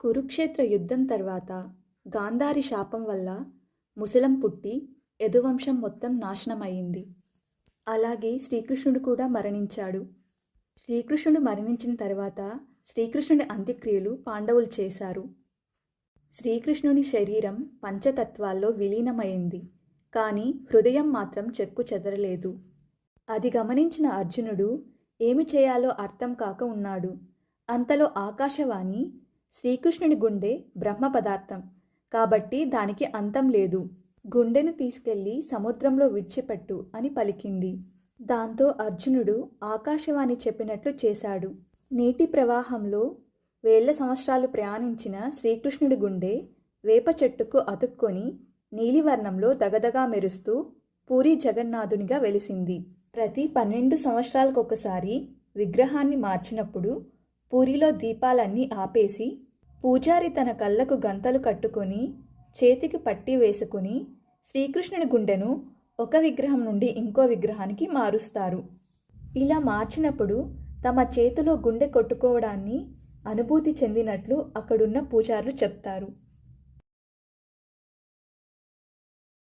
కురుక్షేత్ర యుద్ధం తర్వాత గాంధారి శాపం వల్ల ముసలం పుట్టి యదువంశం మొత్తం నాశనమయ్యింది. అలాగే శ్రీకృష్ణుడు కూడా మరణించాడు. శ్రీకృష్ణుడు మరణించిన తర్వాత శ్రీకృష్ణుడి అంత్యక్రియలు పాండవులు చేశారు. శ్రీకృష్ణుని శరీరం పంచతత్వాల్లో విలీనమైంది. కానీ హృదయం మాత్రం చెక్కు చెదరలేదు. అది గమనించిన అర్జునుడు ఏమి చేయాలో అర్థం కాక ఉన్నాడు. అంతలో ఆకాశవాణి శ్రీకృష్ణుని గుండె బ్రహ్మ పదార్థం. కాబట్టి దానికి అంతం లేదు. గుండెను తీసుకెళ్ళి సముద్రంలో విడిచిపెట్టు అని పలికింది. దాంతో అర్జునుడు ఆకాశవాణి చెప్పినట్లు చేశాడు. నీటి ప్రవాహంలో వేల సంవత్సరాలు ప్రయాణించిన శ్రీకృష్ణుడి గుండె వేప చెట్టుకు అతుక్కొని నీలివర్ణంలో దగదగా మెరుస్తూ పూరి జగన్నాథునిగా వెలిసింది. ప్రతి పన్నెండు సంవత్సరాలకొకసారి విగ్రహాన్ని మార్చినప్పుడు పూరిలో దీపాలన్నీ ఆపేసి పూజారి తన కళ్ళకు గంతలు కట్టుకొని చేతికి పట్టి వేసుకుని శ్రీకృష్ణుని గుండెను ఒక విగ్రహం నుండి ఇంకో విగ్రహానికి మారుస్తారు. ఇలా మార్చినప్పుడు తమ చేతిలో గుండె కొట్టుకోవడాన్ని అనుభూతి చెందినట్లు అక్కడున్న పూజారులు చెప్తారు.